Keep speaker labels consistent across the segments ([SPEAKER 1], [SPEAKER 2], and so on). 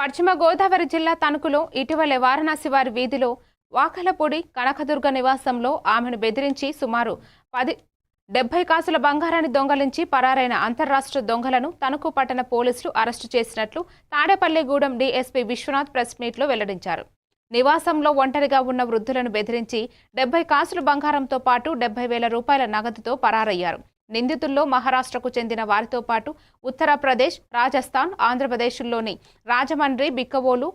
[SPEAKER 1] పశ్చిమ గోదావరి జిల్లా తణుకులో ఇటీవలే వారణాసి వారి వీధిలో వాకలపూడి కనకదుర్గ నివాసంలో ఆమెను బెదిరించి సుమారు పది డెబ్బై కాసుల బంగారాన్ని దొంగలించి పరారైన అంతర్రాష్ట్ర దొంగలను తణుకు పట్టణ పోలీసులు అరెస్టు చేసినట్లు తాడేపల్లిగూడెం డీఎస్పీ విశ్వనాథ్ ప్రెస్ మీట్లో వెల్లడించారు. నివాసంలో ఒంటరిగా ఉన్న వృద్ధులను బెదిరించి డెబ్బై కాసుల బంగారంతో పాటు డెబ్బై వేల రూపాయల నగదుతో పరారయ్యారు. నిందితుల్లో మహారాష్ట్రకు చెందిన వారితో పాటు ఉత్తరప్రదేశ్ రాజస్థాన్ ఆంధ్రప్రదేశ్లోని రాజమండ్రి బిక్కవోలు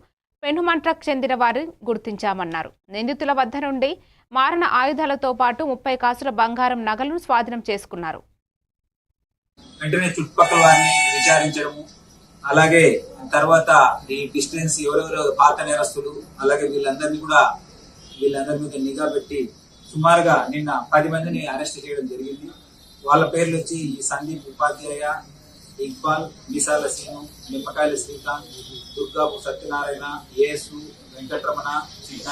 [SPEAKER 1] పెనుమంట్రకు చెందిన వారిని గుర్తించామన్నారు. నిందితుల వద్ద నుండి మారణ ఆయుధాలతో పాటు ముప్పై కాసుల బంగారం నగలను స్వాధీనం చేసుకున్నారు.
[SPEAKER 2] వెంటనే చుట్టుపక్కల వారిని విచారించడము అలాగే తర్వాత ఈ డిస్టెన్స్ ఎవరెవరు పాత నేరస్తులు అలాగే వీళ్ళందరినీ కూడా వీళ్ళందరి మీద నిఘా పెట్టి సుమారుగా నిన్న పది మందిని అరెస్ట్ చేయడం జరిగింది. వాళ్ళ పేర్లు వచ్చి ఈ సందీప్ ఉపాధ్యాయ ఇక్బాల్ మిసాల సీను నిమ్మకాయల శ్రీకాంత్ దుర్గాపు సత్యనారాయణ యేసు వెంకటరమణ చిన్న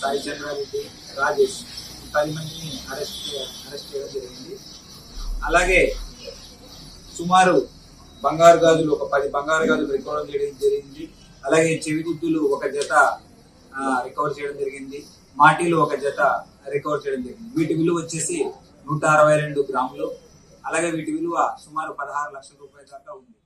[SPEAKER 2] సాయి చంద్రారెడ్డి రాజేష్. పది మందిని అరెస్ట్ అరెస్ట్ చేయడం జరిగింది. అలాగే సుమారు బంగారు గాజులు ఒక పది బంగారు గాజులు రికవర్ చేయడం జరిగింది. అలాగే చెవిగుద్దులు ఒక జత రికవర్ చేయడం జరిగింది. మాటీలు ఒక జత రికవర్ చేయడం జరిగింది. వీటి విలువ వచ్చేసి నూట అరవై రెండు గ్రాములు. అలాగే వీటి విలువ సుమారు పదహారు లక్షల రూపాయల దాకా ఉంది.